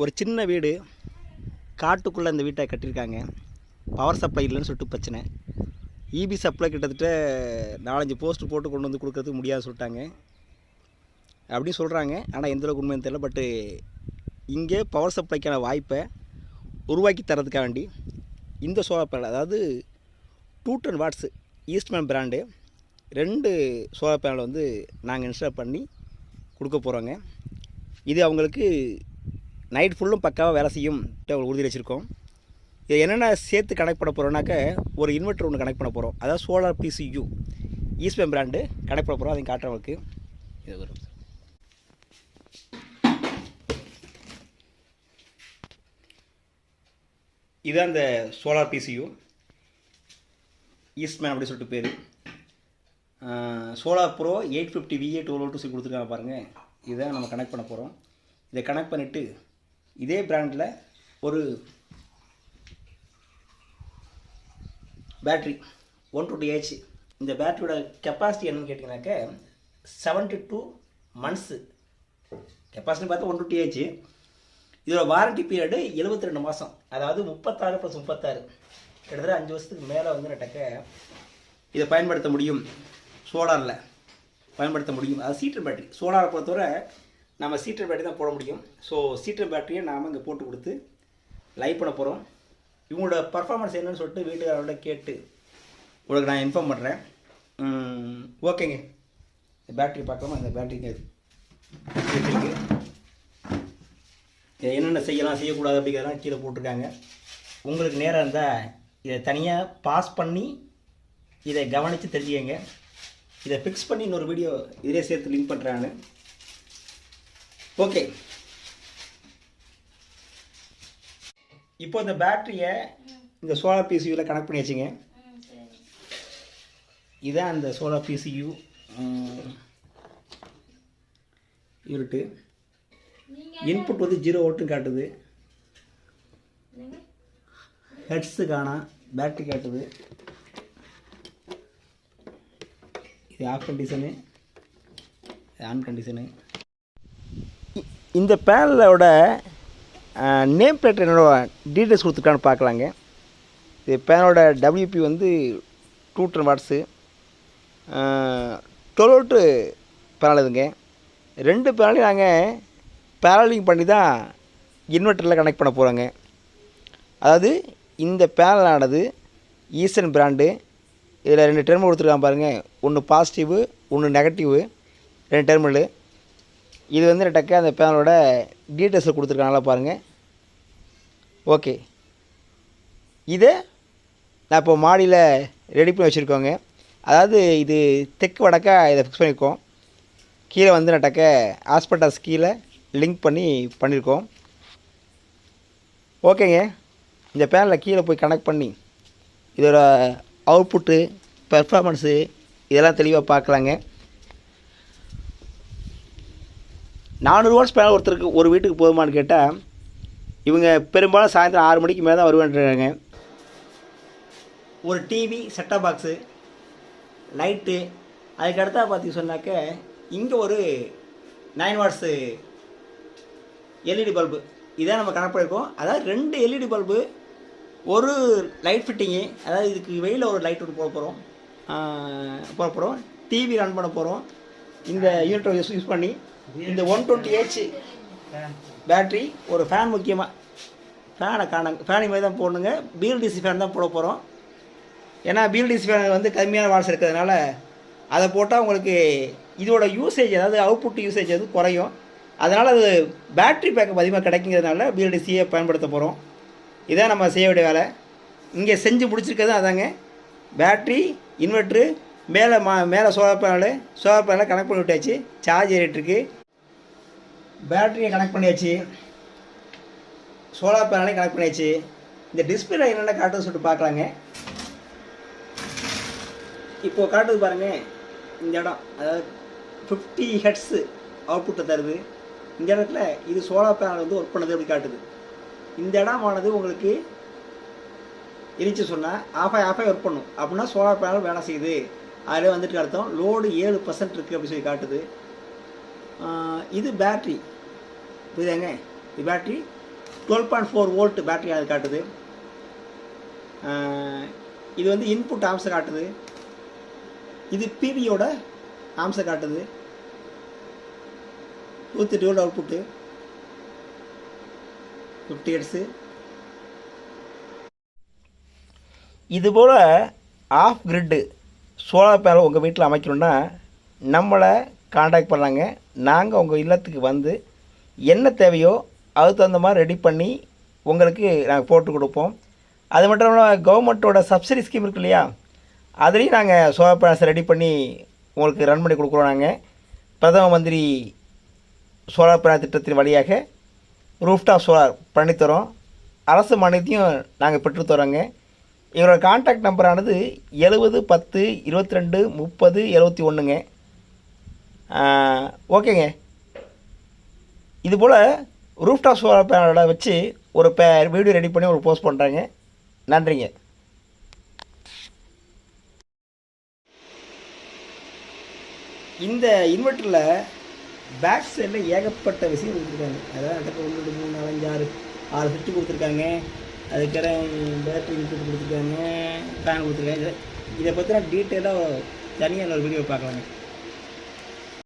ஒரு சின்ன வீடு காட்டுக்குள்ளே இந்த வீட்டை கட்டியிருக்காங்க. பவர் சப்ளை இல்லைன்னு சொல்லிட்டு பிரச்சனை. இபி சப்ளை கிட்டத்தட்ட நாலஞ்சு போஸ்ட் போட்டு கொண்டு வந்து கொடுக்கறதுக்கு முடியாதுன்னு சொல்லிட்டாங்க. அப்படின்னு சொல்கிறாங்க ஆனால் எந்த அளவுக்கு உண்மைன்னு தெரியல. பட்டு இங்கே பவர் சப்ளைக்கான வாய்ப்பை உருவாக்கி தரதுக்காக வேண்டி இந்த சோலார் பேனல் அதாவது two ten watts Eastman brand ரெண்டு சோலார் பேனல் வந்து நாங்கள் இன்ஸ்டால் பண்ணி கொடுக்க போகிறோங்க இது அவங்களுக்கு நைட் ஃபுல்லும் பக்காவாக வேலை செய்யும் உறுதி வச்சுருக்கோம். இது என்னென்ன சேர்த்து கனெக்ட் பண்ண போகிறோம்னாக்க ஒரு இன்வெர்ட்டர் ஒன்று கனெக்ட் பண்ண போகிறோம் அதாவது சோலார் பிசியூ ஈஸ்பெம் பிராண்டு கனெக்ட் பண்ண போகிறோம் அதையும் காட்டுறவங்களுக்கு இது வரும் இதுதான் இந்த சோலார் பிசியூ ஈஸ்ட்மேன் அப்படின்னு சொல்லிட்டு பேர். Solar pro eight fifty VA twelve two C oh கொடுத்துருக்காங்க பாருங்கள் இதை நம்ம கனெக்ட் பண்ண போகிறோம் இதை கனெக்ட் பண்ணிவிட்டு இதே பிராண்டில் ஒரு பேட்ரி ஒன் டுவெண்ட்டி ஏஜ் இந்த பேட்டரியோட கெப்பாசிட்டி என்னன்னு கேட்டிங்கனாக்க செவன்ட்டி டூ மந்த்ஸு கெப்பாசிட்டி பார்த்தா ஒன் டுவெண்ட்டி ஏஜ் இதோட வாரண்டி பீரியடு 72 ரெண்டு மாதம் அதாவது முப்பத்தாறு ப்ளஸ் முப்பத்தாறு. கிட்டத்தட்ட அஞ்சு வருஷத்துக்கு மேலே வந்து நட்டக்க இதை பயன்படுத்த முடியும். சோலாரில் பயன்படுத்த முடியும். அது சீட்டர் பேட்டரி சோலாரை பொறுத்தவரை நம்ம சீட்டர் பேட்டரி தான் போட முடியும். ஸோ சீட்டர் பேட்டரியை நாம் இங்கே போட்டு கொடுத்து லைவ் பண்ண போகிறோம் இவங்களோட பர்ஃபார்மன்ஸ் என்னன்னு சொல்லிட்டு வீட்டுக்காரோட கேட்டு உங்களுக்கு நான் இன்ஃபார்ம் பண்ணுறேன் ஓகேங்க. இந்த பேட்டரி பார்க்கலாமா இந்த பேட்டரிங்க இதை என்னென்ன செய்யலாம் செய்யக்கூடாது அப்படிங்கிறதெல்லாம் கீழே போட்டிருக்காங்க. உங்களுக்கு நேரம் இருந்தால் இதை தனியாக பாஸ் பண்ணி இதை கவனித்து தெரிஞ்சுக்கங்க. இதை ஃபிக்ஸ் பண்ணி இன்னொரு வீடியோ இதிலே சேர்த்து லிங்க் பண்ணுறான்னு ஓகே. இப்போ இந்த பேட்டரியை இந்த சோலார் பிசியூவில் கனெக்ட் பண்ணி வச்சுங்க. இதான் அந்த சோலார் பிசியூ யூனிட்டு இன்புட் வந்து ஜீரோ ஓட்டும் காட்டுது. ஹெட்ஸு காணா பேட்டரி காட்டுது. இது ஆஃப் கண்டிஷனு ஆன் கண்டிஷனு இந்த பேனலோட நேம் பிளேட் என்னோட டீட்டெயில்ஸ் கொடுத்துருக்கான்னு பார்க்கலாங்க. இது பேனலோட டபிள்யூபி வந்து two ten watts twelve volt panel இதுங்க. ரெண்டு பேனலையும் நாங்கள் பேரலிங் பண்ணி தான் இன்வெர்ட்டரில் கனெக்ட் பண்ண போகிறோங்க அதாவது இந்த பேனலானது ஈசன் பிராண்டு இதில் ரெண்டு டெர்மினல் கொடுத்துருக்கான் பாருங்கள் ஒன்று பாசிட்டிவு ஒன்று நெகட்டிவு ரெண்டு டெர்மினலு இது வந்து டக்கு அந்த பேனலோட டீட்டெயில்ஸில் கொடுத்துருக்காங்களா பாருங்கள் ஓகே இதை நான் இப்போ மாடியில் ரெடி பண்ணி வச்சுருக்கோங்க. அதாவது இது தெற்கு வடக்கா இதை ஃபிக்ஸ் பண்ணியிருக்கோம் கீழே வந்து நட்டக்க ஹாஸ்பிட்டல்ஸ் கீழே லிங்க் பண்ணி பண்ணியிருக்கோம் ஓகேங்க இந்த பேனலில் கீழே போய் கனெக்ட் பண்ணி இதோட அவுட்புட்டு பெர்ஃபார்மன்ஸு இதெல்லாம் தெளிவாக பார்க்கலாங்க. நானூறு வாட்ஸ் ஒருத்தருக்கு ஒரு வீட்டுக்கு போதுமான்னு கேட்டால் இவங்க பெரும்பாலும் சாயந்தரம் ஆறு மணிக்கு மேலே தான் வருவேன்றாங்க. ஒரு டிவி செட்டப் பாக்ஸு லைட்டு அதுக்கடுத்தா பார்த்தி சொன்னாக்க இங்கே ஒரு நைன் வாட்ஸு எல்இடி பல்பு இதான் நம்ம கனெக்ட் பண்ணியிருக்கோம் அதாவது ரெண்டு எல்இடி பல்பு ஒரு லைட் ஃபிட்டிங்கு அதாவது இதுக்கு வெயிலில் ஒரு லைட் ஒன்று போட போகிறோம் போட போகிறோம் டிவி ரன் பண்ண போகிறோம் இந்த யூனிட் யூஸ் யூஸ் பண்ணி இந்த ஒன் டுவெண்ட்டி ஹெச் பேட்ரி ஒரு ஃபேன் முக்கியமாக ஃபேனை காணங்க. ஃபேனு மாதிரி தான் போடணுங்க. பிஎல்டிசி ஃபேன் தான் போட போகிறோம் ஏன்னா பிஎல்டிசி ஃபேன் வந்து கம்மியான வாட்ஸ் இருக்கிறதுனால அதை போட்டால் உங்களுக்கு இதோட யூசேஜ் அதாவது அவுட்புட் யூசேஜ் வந்து குறையும். அதனால் அது பேட்ரி பேக்கப் அதிகமாக கிடைக்குங்கிறதுனால பிஎல்டிசியை பயன்படுத்த போகிறோம் இதான் நம்ம செய்ய வேண்டிய வேலை. இங்கே செஞ்சு முடிச்சிருக்கிறது அதாங்க. பேட்ரி இன்வெர்ட்ரு மேலே மா மேலே சோலார் பேனலு சோலார் பேனலை கனெக்ட் பண்ணி விட்டாச்சு. சார்ஜ் ஏறிட்டுருக்கு பேட்டரியை கனெக்ட் பண்ணியாச்சு. சோலார் பேனலையும் கனெக்ட் பண்ணியாச்சு. இந்த டிஸ்பிளே என்னென்ன காட்டுன்னு சொல்லிட்டு பார்க்கலாங்க. இப்போது காட்டுது பாருங்கள் இந்த இடம். அதாவது ஃபிஃப்டி ஹெட்ஸு அவுட்புட்டை தருது. இந்த இடத்துல இது சோலார் பேனல் வந்து ஒர்க் பண்ணது அப்படி காட்டுது. இந்த இடமானது உங்களுக்கு எரிச்சு சொன்னால் ஆஃபாய் ஆஃபாய் ஒர்க் பண்ணும். அப்படின்னா சோலார் பேனல் வேலை செய்யுது. அதில் வந்துட்டு அர்த்தம் லோடு ஏழு பர்சன்ட் இருக்குது அப்படின்னு சொல்லி காட்டுது. இது பேட்ரி புரியுதாங்க? இது battery twelve point four volt battery அது காட்டுது. இது வந்து இன்புட் ஆம்ஸை காட்டுது. இது பிவியோட ஆம்ஸை காட்டுது. நூற்றி டுவெல் அவுட்புட்டு ஃபிஃப்டி ஹெட்ஸு இதுபோல் ஆஃப் கிரிட்டு சோலார் பேனல் உங்கள் வீட்டில் அமைக்கணும்னா நம்மளை காண்டாக்ட் பண்ணாங்க. நாங்கள் உங்கள் இல்லத்துக்கு வந்து என்ன தேவையோ அதுக்கு தகுந்த மாதிரி ரெடி பண்ணி உங்களுக்கு நாங்கள் போட்டு கொடுப்போம். அது மட்டும் இல்லாமல் கவர்மெண்ட்டோட சப்சிடி ஸ்கீம் இருக்கு இல்லையா? அதுலேயும் நாங்கள் சோலார் பேனல்ஸ் ரெடி பண்ணி உங்களுக்கு ரன் பண்ணி கொடுக்குறோம் நாங்கள் பிரதம மந்திரி சோலார் பேனல் திட்டத்தின் வழியாக ரூஃப்டாப் சோலார் பண்ணித்தரோம் அரசு மானியத்தையும் நாங்கள் பெற்றுத்தரோங்க இவரோட கான்டாக்ட் நம்பரானது எழுபது பத்து இருபத்தி ரெண்டு முப்பது எழுபத்தி ஒன்றுங்க ஓகேங்க. இது போல் ரூஃப்டாப் சோலார் பேனலோட வச்சு ஒரு பே வீடியோ ரெடி பண்ணி ஒரு போஸ்ட் பண்ணுறாங்க நன்றிங்க. இந்த இன்வெர்ட்டரில் பேக் சைடில் ஏகப்பட்ட விஷயம் கொடுத்துருக்காங்க. அதாவது அதுக்கு ஒன்று ரெண்டு மூணு நாலஞ்சு ஆறு ஆறு சுவிட்ச் கொடுத்துருக்காங்க. அதுக்கப்புறம் பேட்டரி இன்புட் கொடுத்துருக்காங்க ஃபேன் கொடுத்துருக்காங்க. இதை- இதை பற்றின டீட்டெயிலாக தனியாக ஒரு வீடியோ பார்க்கலாங்க